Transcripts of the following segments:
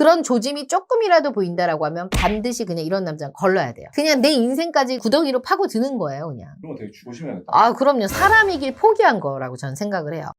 그런 조짐이 조금이라도 보인다라고 하면 반드시 그냥 이런 남자는 걸러야 돼요. 그냥 내 인생까지 구덩이로 파고 드는 거예요, 그냥. 그런 거 되게 조심해야겠다. 아, 그럼요. 사람이길 포기한 거라고 저는 생각을 해요.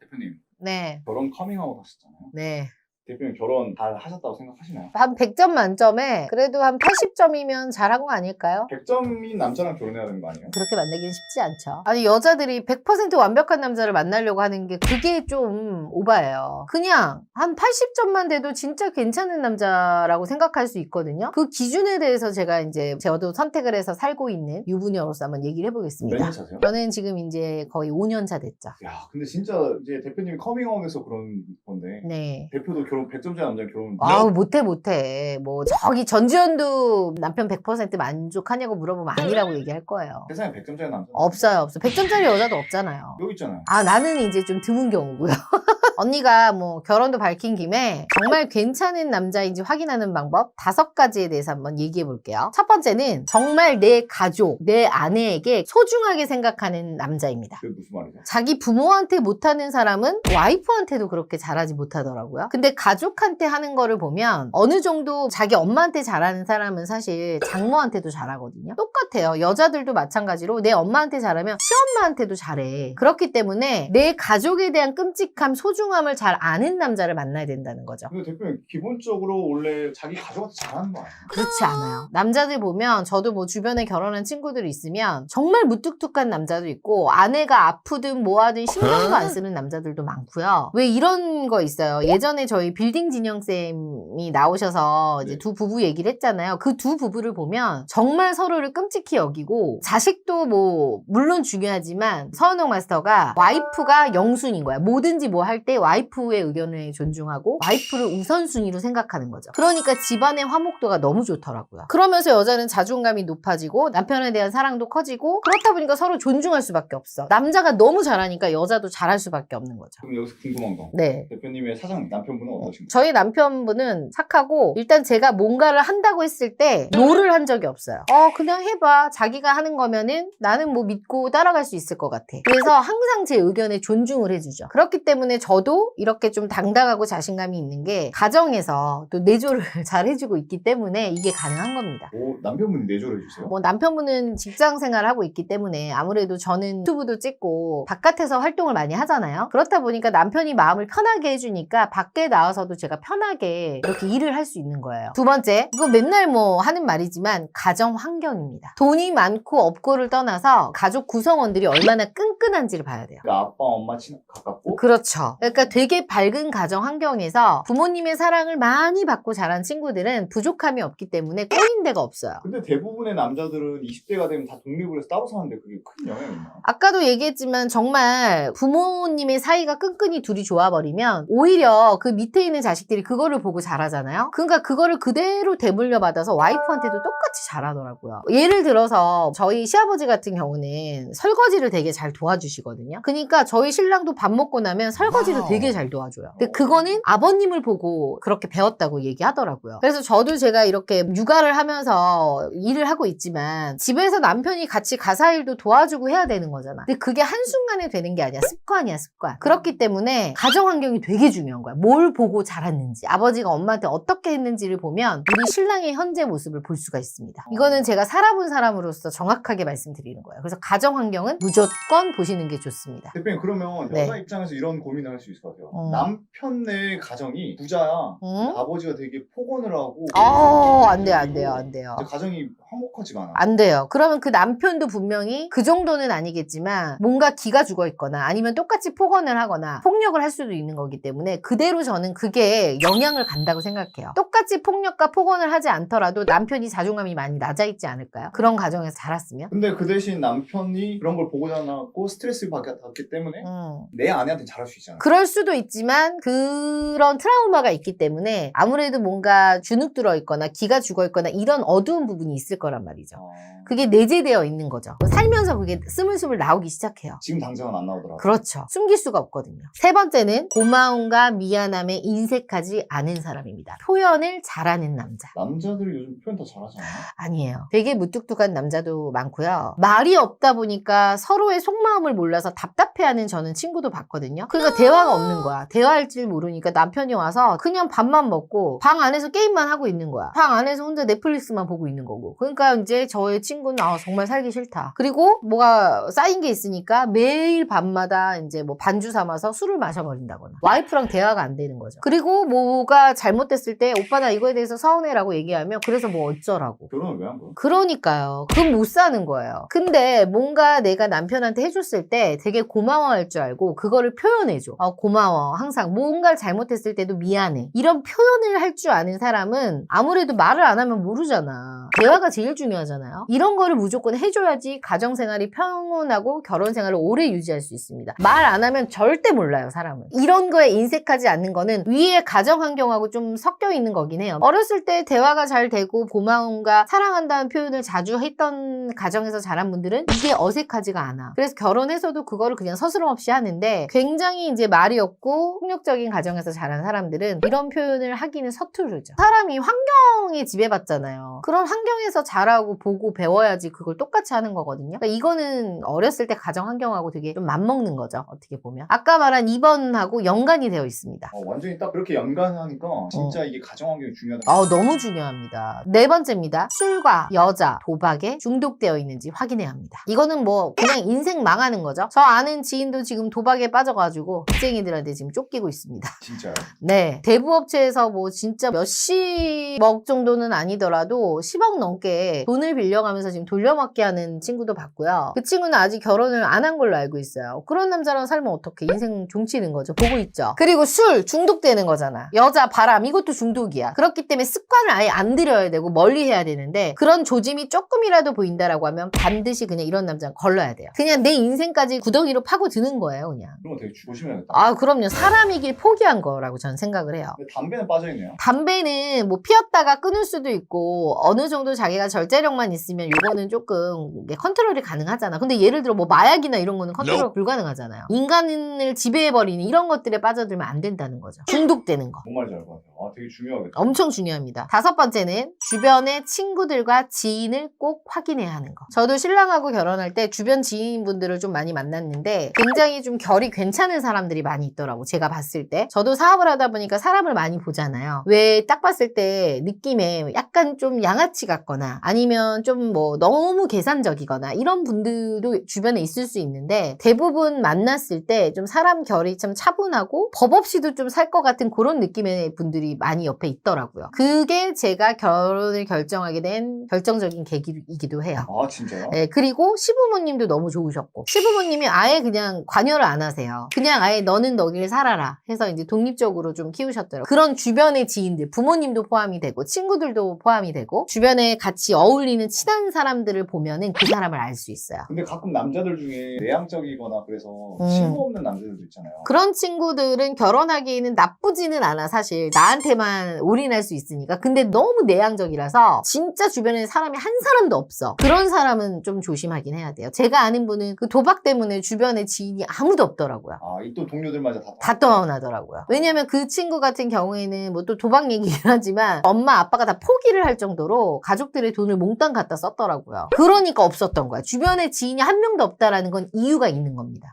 대표님 네. 결혼 커밍아웃 하셨잖아요. 네. 대표님 결혼 잘 하셨다고 생각하시나요? 한 100점 만점에 그래도 한 80점이면 잘한 거 아닐까요? 100점인 남자랑 결혼해야 되는 거 아니에요? 그렇게 만나기는 쉽지 않죠. 아니, 여자들이 100% 완벽한 남자를 만나려고 하는 게 그게 좀 오바예요. 그냥 한 80점만 돼도 진짜 괜찮은 남자라고 생각할 수 있거든요. 그 기준에 대해서 제가 이제 저도 선택을 해서 살고 있는 유부녀로서 한번 얘기를 몇 해보겠습니다. 년 차세요? 저는 지금 이제 거의 5년 차 됐죠. 야 근데 진짜 이제 대표님이 커밍아웃해서 그런 건데 네. 대표도 결혼 100점짜리 남자랑 결혼 아우 못해 못해. 뭐 저기 전지현도 남편 100% 만족하냐고 물어보면 아니라고 얘기할 거예요. 세상에 100점짜리 남자 없어요. 없어 100점짜리 여자도 없잖아요. 여기 있잖아요. 아 나는 이제 좀 드문 경우고요 언니가 뭐 결혼도 밝힌 김에 정말 괜찮은 남자인지 확인하는 방법 다섯 가지에 대해서 한번 얘기해 볼게요 첫 번째는 정말 내 가족 내 아내에게 소중하게 생각하는 남자입니다 그게 무슨 말이죠? 자기 부모한테 못하는 사람은 와이프한테도 그렇게 잘하지 못하더라고요. 근데 가족한테 하는 거를 보면 어느 정도 자기 엄마한테 잘하는 사람은 사실 장모한테도 잘하거든요. 똑같아요. 여자들도 마찬가지로 내 엄마한테 잘하면 시엄마한테도 잘해. 그렇기 때문에 내 가족에 대한 끔찍함, 소중 함을 잘 아는 남자를 만나야 된다는 거죠. 근데 대표님 기본적으로 원래 자기 가족한테 잘하는 거 아니에요? 그렇지 않아요. 남자들 보면 저도 뭐 주변에 결혼한 친구들이 있으면 정말 무뚝뚝한 남자도 있고 아내가 아프든 뭐하든 신경도 안 쓰는 남자들도 많고요. 왜 이런 거 있어요. 예전에 저희 빌딩 진영 쌤이 나오셔서 이제 네. 두 부부 얘기를 했잖아요. 그 두 부부를 보면 정말 서로를 끔찍히 여기고 자식도 뭐 물론 중요하지만 서은옥 마스터가 와이프가 영순인 거야. 뭐든지 뭐 할 때 와이프의 의견을 존중하고 와이프를 우선순위로 생각하는 거죠. 그러니까 집안의 화목도가 너무 좋더라고요. 그러면서 여자는 자존감이 높아지고 남편에 대한 사랑도 커지고 그렇다 보니까 서로 존중할 수밖에 없어. 남자가 너무 잘하니까 여자도 잘할 수밖에 없는 거죠. 그럼 여기서 궁금한 거 네. 대표님의 사장 남편분은 어떠신가요? 저희 남편분은 착하고 일단 제가 뭔가를 한다고 했을 때 노를 한 적이 없어요. 어 그냥 해봐. 자기가 하는 거면은 나는 뭐 믿고 따라갈 수 있을 것 같아. 그래서 항상 제 의견에 존중을 해주죠. 그렇기 때문에 저도 이렇게 좀 당당하고 자신감이 있는 게 가정에서 또 내조를 잘 해주고 있기 때문에 이게 가능한 겁니다. 오, 남편분이 내조를 해주세요? 뭐 남편분은 직장 생활을 하고 있기 때문에 아무래도 저는 유튜브도 찍고 바깥에서 활동을 많이 하잖아요. 그렇다 보니까 남편이 마음을 편하게 해주니까 밖에 나와서도 제가 편하게 이렇게 일을 할 수 있는 거예요. 두 번째, 이거 맨날 뭐 하는 말이지만 가정 환경입니다. 돈이 많고 없고를 떠나서 가족 구성원들이 얼마나 끈끈한지를 봐야 돼요. 그러니까 아빠 엄마 친 가깝고 그렇죠. 그러니까 되게 밝은 가정 환경에서 부모님의 사랑을 많이 받고 자란 친구들은 부족함이 없기 때문에 꼬인 데가 없어요. 근데 대부분의 남자들은 20대가 되면 다 독립을 해서 따로 사는데 그게 큰 영향이 있나? 아까도 얘기했지만 정말 부모님의 사이가 끈끈이 둘이 좋아버리면 오히려 그 밑에 있는 자식들이 그거를 보고 잘하잖아요. 그러니까 그거를 그대로 대물려 받아서 와이프한테도 똑같이 잘하더라고요. 예를 들어서 저희 시아버지 같은 경우는 설거지를 되게 잘 도와주시거든요. 그러니까 저희 신랑도 밥 먹고 나면 설거지를 와우. 되게 잘 도와줘요. 근데 그거는 아버님을 보고 그렇게 배웠다고 얘기하더라고요. 그래서 저도 제가 이렇게 육아를 하면서 일을 하고 있지만 집에서 남편이 같이 가사 일도 도와주고 해야 되는 거잖아. 근데 그게 한순간에 되는 게 아니야. 습관이야, 습관. 그렇기 때문에 가정 환경이 되게 중요한 거야. 뭘 보고 자랐는지, 아버지가 엄마한테 어떻게 했는지를 보면 우리 신랑의 현재 모습을 볼 수가 있습니다. 이거는 제가 살아본 사람으로서 정확하게 말씀드리는 거예요. 그래서 가정 환경은 무조건 보시는 게 좋습니다. 대표님 그러면 네. 여자 입장에서 이런 고민을 할 수 있을 것 같아요. 음. 남편네 가정이 부자야. 응? 아버지가 되게 폭언을 하고 어, 안 돼요, 안 돼요, 안 돼요. 가정이 화목하지가 않아. 안 돼요. 그러면 그 남편도 분명히 그 정도는 아니겠지만 뭔가 기가 죽어 있거나 아니면 똑같이 폭언을 하거나 폭력을 할 수도 있는 거기 때문에 그대로 저는 그게 영향을 간다고 생각해요. 똑같이 폭력과 폭언을 하지 않더라도 남편이 자존감이 많이 낮아 있지 않을까요? 그런 가정에서 자랐으면? 근데 그 대신 남편이 그런 걸 보고 자랐고 스트레스를 받- 받았기 때문에 음. 내 아내한테 잘할 수 있잖아. 그럴 그럴 수도 있지만 그런 트라우마가 있기 때문에 아무래도 뭔가 주눅 들어 있거나 기가 죽어 있거나 이런 어두운 부분이 있을 거란 말이죠. 어, 그게 내재되어 있는 거죠. 살면서 그게 스물스물 나오기 시작해요. 지금 당장은 안 나오더라고요. 그렇죠. 숨길 수가 없거든요. 세 번째는 고마움과 미안함에 인색하지 않은 사람입니다. 표현을 잘하는 남자. 남자들이 요즘 표현 더 잘하잖아요. 아니에요. 되게 무뚝뚝한 남자도 많고요. 말이 없다 보니까 서로의 속마음을 몰라서 답답해하는 저는 친구도 봤거든요. 그러니까 대화가 없는 거야. 대화할 줄 모르니까 남편이 와서 그냥 밥만 먹고 방 안에서 게임만 하고 있는 거야. 방 안에서 혼자 넷플릭스만 보고 있는 거고. 그러니까 이제 저의 친구는 아, 정말 살기 싫다. 그리고 뭐가 쌓인 게 있으니까 매일 밤마다 이제 뭐 반주 삼아서 술을 마셔버린다거나 와이프랑 대화가 안 되는 거죠. 그리고 뭐가 잘못됐을 때 오빠 나 이거에 대해서 서운해라고 얘기하면 그래서 뭐 어쩌라고. 결혼을 왜 한 거야? 그러니까요. 그럼 못 사는 거예요. 근데 뭔가 내가 남편한테 해줬을 때 되게 고마워할 줄 알고 그거를 표현해줘. 어, 고마워. 항상 뭔가를 잘못했을 때도 미안해. 이런 표현을 할 줄 아는 사람은 아무래도 말을 안 하면 모르잖아. 대화가 제일 중요하잖아요. 이런 거를 무조건 해줘야지 가정생활이 평온하고 결혼생활을 오래 유지할 수 있습니다. 말 안 하면 절대 몰라요, 사람은. 이런 거에 인색하지 않는 거는 위에 가정 환경하고 좀 섞여 있는 거긴 해요. 어렸을 때 대화가 잘 되고 고마움과 사랑한다는 표현을 자주 했던 가정에서 자란 분들은 이게 어색하지가 않아. 그래서 결혼해서도 그거를 그냥 서스럼 없이 하는데 굉장히 이제 말이 없고 폭력적인 가정에서 자란 사람들은 이런 표현을 하기는 서투르죠. 사람이 환경에 지배받잖아요. 그런 환경에서 자라고 보고 배워야지 그걸 똑같이 하는 거거든요. 그러니까 이거는 어렸을 때 가정 환경하고 되게 좀 맞먹는 거죠. 어떻게 보면. 아까 말한 2번하고 연관이 되어 있습니다. 어, 완전히 딱 그렇게 연관하니까 진짜 이게 가정 환경이 중요하다. 아, 너무 중요합니다. 네 번째입니다. 술과 여자, 도박에 중독되어 있는지 확인해야 합니다. 이거는 뭐 그냥 인생 망하는 거죠. 저 아는 지인도 지금 도박에 빠져가지고 빚쟁이 들한테 지금 쫓기고 있습니다. 진짜요. 네. 대부업체에서 뭐 진짜 몇십억 정도는 아니더라도 10억 넘게 돈을 빌려가면서 지금 돌려막기 하는 친구도 봤고요. 그 친구는 아직 결혼을 안 한 걸로 알고 있어요. 그런 남자랑 살면 어떻게 인생 종치는 거죠. 보고 있죠. 그리고 술 중독되는 거잖아. 여자 바람 이것도 중독이야. 그렇기 때문에 습관을 아예 안 들여야 되고 멀리 해야 되는데 그런 조짐이 조금이라도 보인다라고 하면 반드시 그냥 이런 남자는 걸러야 돼요. 그냥 내 인생까지 구덩이로 파고 드는 거예요, 그냥. 그런 거 되게 조심해야겠다. 아, 그럼요. 사람이길 포기한 거라고 저는 생각을 해요. 근데 담배는 빠져있네요. 담배는 뭐 피웠다가 끊을 수도 있고 어느 정도 자기가 절제력만 있으면 요거는 조금 이게 컨트롤이 가능하잖아. 근데 예를 들어 뭐 마약이나 이런 거는 컨트롤 불가능하잖아요. 인간을 지배해버리는 이런 것들에 빠져들면 안 된다는 거죠. 중독되는 거. 뭔 말인지 알 것 같아요. 아, 되게 중요하겠다. 엄청 중요합니다. 다섯 번째는 주변의 친구들과 지인을 꼭 확인해야 하는 거. 저도 신랑하고 결혼할 때 주변 지인분들을 좀 많이 만났는데 굉장히 좀 결이 괜찮은 사람들이 많이 있더라고. 제가 봤을 때. 저도 사업을 하다 보니까 사람을 많이 보잖아요. 왜 딱 봤을 때 느낌에 약간 좀 양아치 같거나 아니면 좀 뭐 너무 계산적이거나 이런 분들도 주변에 있을 수 있는데 대부분 만났을 때 좀 사람 결이 좀 차분하고 법 없이도 좀 살 것 같은 그런 느낌의 분들이 많이 옆에 있더라고요. 그게 제가 결혼을 결정하게 된 결정적인 계기이기도 해요. 아, 진짜요? 네, 그리고 시부모님도 너무 좋으셨고 시부모님이 아예 그냥 관여를 안 하세요. 그냥 아예 너는 너길 살아라 해서 이제 독립적으로 좀 키우셨더라고요. 그런 주변의 지인들, 부모님도 포함이 되고 친구들도 포함이 되고 주변에 같이 어울리는 친한 사람들을 보면은 그 사람을 알 수 있어요. 근데 가끔 남자들 중에 내향적이거나 그래서 음. 친구 없는 남자들도 있잖아요. 그런 친구들은 결혼하기에는 나쁘지는 않아 사실 나한테만 올인할 수 있으니까 근데 너무 내향적이라서 진짜 주변에 사람이 한 사람도 없어 그런 사람은 좀 조심하긴 해야 돼요 제가 아는 분은 그 도박 때문에 주변에 지인이 아무도 없더라고요 아, 이 또 동료 들마저 다. 다 떠나더라고요. 왜냐면 그 친구 같은 경우에는 뭐 또 도박 얘기긴 하지만 엄마 아빠가 다 포기를 할 정도로 가족들의 돈을 몽땅 갖다 썼더라고요. 그러니까 없었던 거야. 주변에 지인이 한 명도 없다라는 건 이유가 있는 겁니다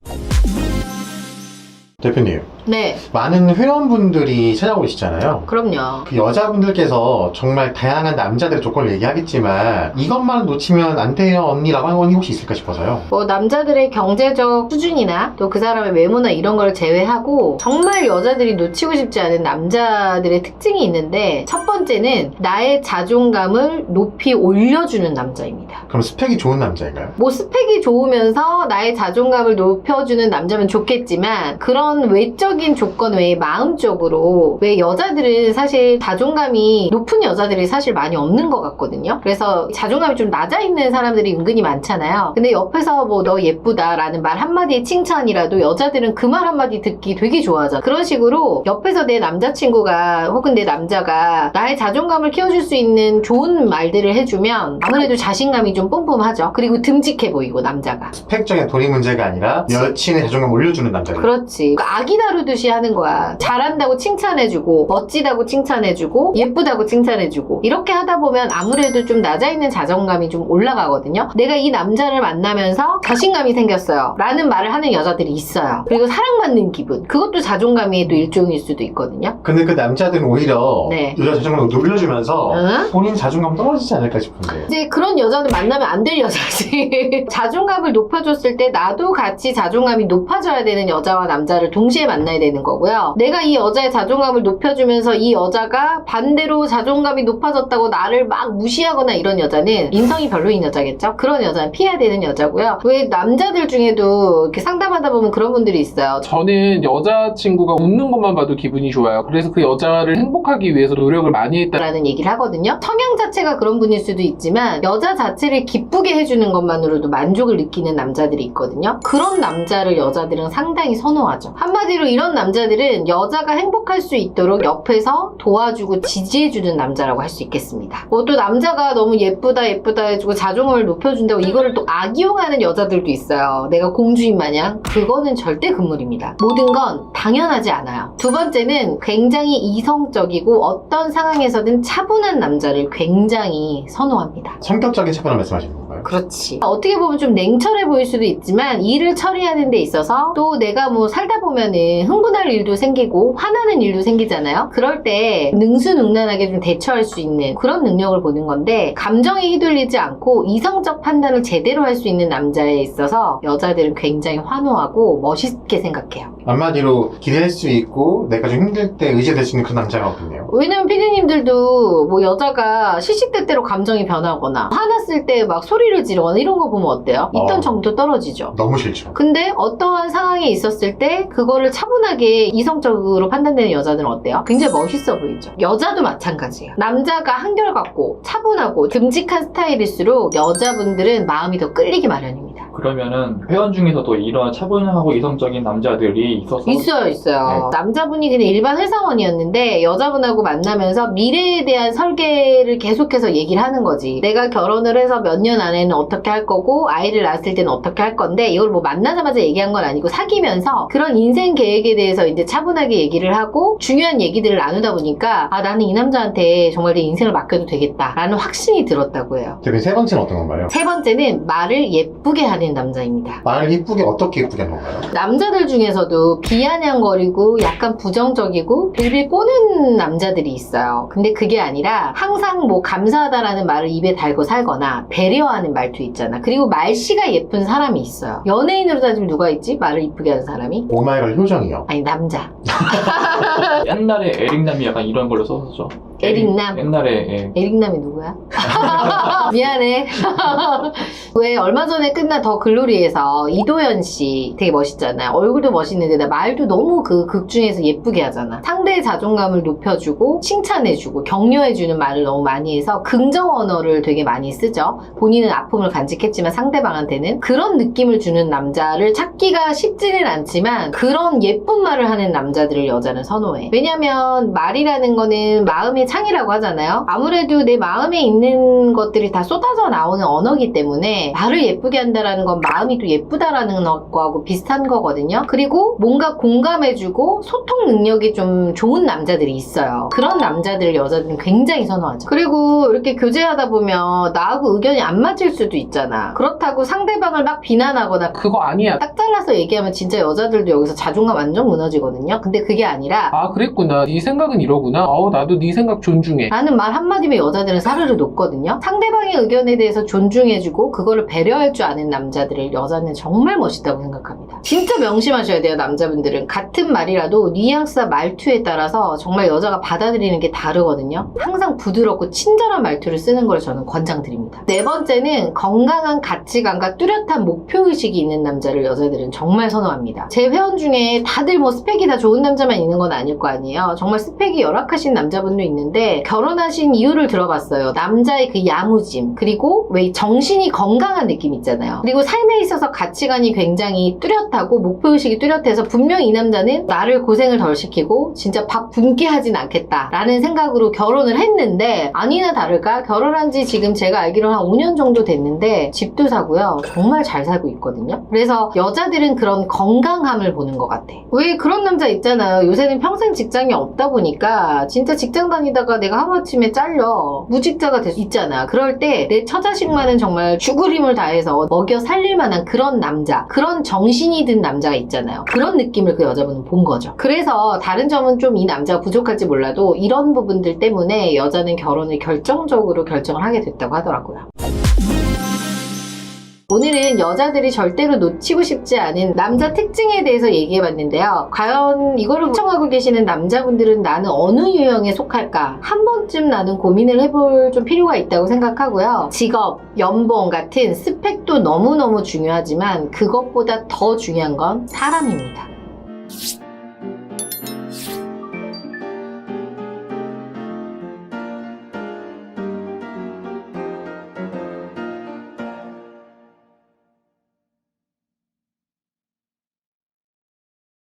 대표님, 네 많은 회원분들이 찾아오시잖아요. 그럼요 그 여자분들께서 정말 다양한 남자들의 조건을 얘기하겠지만 이것만 놓치면 안 돼요 언니라고 하는 건 혹시 있을까 싶어서요. 뭐 남자들의 경제적 수준이나 또 그 사람의 외모나 이런 걸 제외하고 정말 여자들이 놓치고 싶지 않은 남자들의 특징이 있는데 첫 번째는 나의 자존감을 높이 올려주는 남자입니다. 그럼 스펙이 좋은 남자인가요? 뭐 스펙이 좋으면서 나의 자존감을 높여주는 남자면 좋겠지만 그런 그런 외적인 조건 외에 마음적으로 왜 여자들은 사실 자존감이 높은 여자들이 사실 많이 없는 것 같거든요. 그래서 자존감이 좀 낮아 있는 사람들이 은근히 많잖아요. 근데 옆에서 뭐 너 예쁘다라는 말 한마디의 칭찬이라도 여자들은 그 말 한마디 듣기 되게 좋아하잖아. 그런 식으로 옆에서 내 남자친구가 혹은 내 남자가 나의 자존감을 키워줄 수 있는 좋은 말들을 해주면 아무래도 자신감이 좀 뿜뿜하죠. 그리고 듬직해 보이고 남자가. 스펙적인 돈이 문제가 아니라 여친의 자존감 올려주는 남자들. 그렇지. 그러니까 아기 다루듯이 하는 거야. 잘한다고 칭찬해주고, 멋지다고 칭찬해주고, 예쁘다고 칭찬해주고. 이렇게 하다 보면 아무래도 좀 낮아있는 자존감이 좀 올라가거든요. 내가 이 남자를 만나면서 자신감이 생겼어요. 라는 말을 하는 여자들이 있어요. 그리고 사랑받는 기분. 그것도 자존감의 또 일종일 수도 있거든요. 근데 그 남자들은 오히려 네. 여자 자존감을 놀려주면서 응? 본인 자존감 떨어지지 않을까 싶은데. 이제 그런 여자는 만나면 안 될 여자지. 자존감을 높여줬을 때 나도 같이 자존감이 높아져야 되는 여자와 남자를 동시에 만나야 되는 거고요. 내가 이 여자의 자존감을 높여주면서 이 여자가 반대로 자존감이 높아졌다고 나를 막 무시하거나 이런 여자는 인성이 별로인 여자겠죠? 그런 여자는 피해야 되는 여자고요. 왜 남자들 중에도 이렇게 상담하다 보면 그런 분들이 있어요. 저는 여자친구가 웃는 것만 봐도 기분이 좋아요. 그래서 그 여자를 행복하기 위해서 노력을 많이 했다. 라는 얘기를 하거든요. 성향 자체가 그런 분일 수도 있지만 여자 자체를 기쁘게 해주는 것만으로도 만족을 느끼는 남자들이 있거든요. 그런 남자를 여자들은 상당히 선호하죠. 한마디로 이런 남자들은 여자가 행복할 수 있도록 옆에서 도와주고 지지해주는 남자라고 할 수 있겠습니다. 뭐 또 남자가 너무 예쁘다 예쁘다 해주고 자존감을 높여준다고 이거를 또 악용하는 여자들도 있어요. 내가 공주인 마냥 그거는 절대 금물입니다. 모든 건 당연하지 않아요. 두 번째는 굉장히 이성적이고 어떤 상황에서든 차분한 남자를 굉장히 선호합니다. 성격적인 차분함 말씀하시는 건가요? 그렇지. 어떻게 보면 좀 냉철해 보일 수도 있지만 일을 처리하는 데 있어서 또 내가 뭐 살다 보면은 흥분할 일도 생기고 화나는 일도 생기잖아요. 그럴 때 능수능란하게 좀 대처할 수 있는 그런 능력을 보는 건데 감정에 휘둘리지 않고 이성적 판단을 제대로 할 수 있는 남자에 있어서 여자들은 굉장히 환호하고 멋있게 생각해요. 한마디로 기대할 수 있고 내가 좀 힘들 때 의지될 수 있는 그런 남자가 없네요. 왜냐면 피디님들도 뭐 여자가 시시때때로 감정이 변하거나 화났을 때 막 소리를 지르거나 이런 거 보면 어때요? 있던 어. 정도 떨어지죠. 너무 싫죠. 근데 어떠한 상황에 있었을 때 그거를 차분하게 이성적으로 판단되는 여자들은 어때요? 굉장히 멋있어 보이죠. 여자도 마찬가지예요. 남자가 한결같고 차분하고 듬직한 스타일일수록 여자분들은 마음이 더 끌리기 마련입니다. 그러면은 회원 중에서도 이런 차분하고 이성적인 남자들이 있어서 있어요, 있어요. 남자분이 그냥 일반 회사원이었는데 여자분하고 만나면서 미래에 대한 설계를 계속해서 얘기를 하는 거지. 내가 결혼을 해서 몇 년 안에는 어떻게 할 거고 아이를 낳았을 때는 어떻게 할 건데 이걸 뭐 만나자마자 얘기한 건 아니고 사귀면서 그런 인생 계획에 대해서 이제 차분하게 얘기를 하고 중요한 얘기들을 나누다 보니까 아 나는 이 남자한테 정말 내 인생을 맡겨도 되겠다라는 확신이 들었다고 해요. 대표님 세 번째는 어떤 건가요? 세 번째는 말을 예쁘게 하는 남자입니다. 말을 이쁘게 어떻게 이쁘게 하는 건가요? 남자들 중에서도 비아냥거리고 약간 부정적이고 빌빌 꼬는 남자들이 있어요. 근데 그게 아니라 항상 뭐 감사하다라는 말을 입에 달고 살거나 배려하는 말투 있잖아. 그리고 말씨가 예쁜 사람이 있어요. 연예인으로 따지면 누가 있지? 말을 이쁘게 하는 사람이? 오마이걸 효정이요. 아니 남자. 옛날에 에릭남이 약간 이런 걸로 썼었죠. 에릭남? 옛날에 예. 에릭남이 누구야? 미안해. 왜 얼마 전에 끝난 더 글로리에서 이도현 씨 되게 멋있잖아요. 얼굴도 멋있는데 말도 너무 그 극 중에서 예쁘게 하잖아. 상대의 자존감을 높여주고 칭찬해주고 격려해주는 말을 너무 많이 해서 긍정 언어를 되게 많이 쓰죠. 본인은 아픔을 간직했지만 상대방한테는 그런 느낌을 주는 남자를 찾기가 쉽지는 않지만 그런 예쁜 말을 하는 남자들을 여자는 선호 해. 왜냐면 말이라는 거는 마음의 창이라고 하잖아요. 아무래도 내 마음에 있는 것들이 다 쏟아져 나오는 언어기 때문에 말을 예쁘게 한다라는 건 마음이 또 예쁘다라는 거하고 비슷한 거거든요. 그리고 뭔가 공감해주고 소통 능력이 좀 좋은 남자들이 있어요. 그런 남자들을 여자들은 굉장히 선호하죠. 그리고 이렇게 교제하다 보면 나하고 의견이 안 맞을 수도 있잖아. 그렇다고 상대방을 막 비난하거나 그거 아니야. 딱 잘라서 얘기하면 진짜 여자들도 여기서 자존감 완전 무너지거든요. 근데 그게 아니라 아 그랬구나. 네 생각은 이러구나. 어 나도 네 생각 존중해. 라는 말 한마디면 여자들은 사르르 녹거든요. 상대방의 의견에 대해서 존중해주고 그거를 배려할 줄 아는 남자들을 여자는 정말 멋있다고 생각합니다. 진짜 명심하셔야 돼요, 남자분들은. 같은 말이라도 뉘앙스와 말투에 따라서 정말 여자가 받아들이는 게 다르거든요. 항상 부드럽고 친절한 말투를 쓰는 걸 저는 권장드립니다. 네 번째는 건강한 가치관과 뚜렷한 목표의식이 있는 남자를 여자들은 정말 선호합니다. 제 회원 중에 다들 뭐 스펙이 다 좋은 남자만 있는 건 아닐 거 아니에요. 정말 스펙이 열악하신 남자분도 있는데 결혼하신 이유를 들어봤어요. 남자의 그 야무짐 그리고 왜 정신이 건강한 느낌 있잖아요. 그리고 삶에 있어서 가치관이 굉장히 뚜렷하고 목표의식이 뚜렷해서 분명히 이 남자는 나를 고생을 덜 시키고 진짜 밥 굶게 하진 않겠다라는 생각으로 결혼을 했는데 아니나 다를까 결혼한 지 지금 제가 알기로 한 5년 정도 됐는데 집도 사고요. 정말 잘 살고 있거든요. 그래서 여자들은 그런 건강함을 보는 것 같아. 왜 그런 남자 있잖아요. 요새는 평생 직장이 없다 보니까 진짜 직장 다니다가 내가 하루아침에 잘려 무직자가 될 수 있잖아. 그럴 때 내 처자식만은 정말 죽을 힘을 다해서 먹여 살릴 만한 그런 남자, 그런 정신이 든 남자가 있잖아요. 그런 느낌을 그 여자분은 본 거죠. 그래서 다른 점은 좀 이 남자가 부족할지 몰라도 이런 부분들 때문에 여자는 결혼을 결정적으로 결정을 하게 됐다고 하더라고요. 오늘은 여자들이 절대로 놓치고 싶지 않은 남자 특징에 대해서 얘기해봤는데요. 과연 이거를 시청하고 계시는 남자분들은 나는 어느 유형에 속할까? 한 번쯤 나는 고민을 해볼 좀 필요가 있다고 생각하고요. 직업, 연봉 같은 스펙도 너무너무 중요하지만 그것보다 더 중요한 건 사람입니다.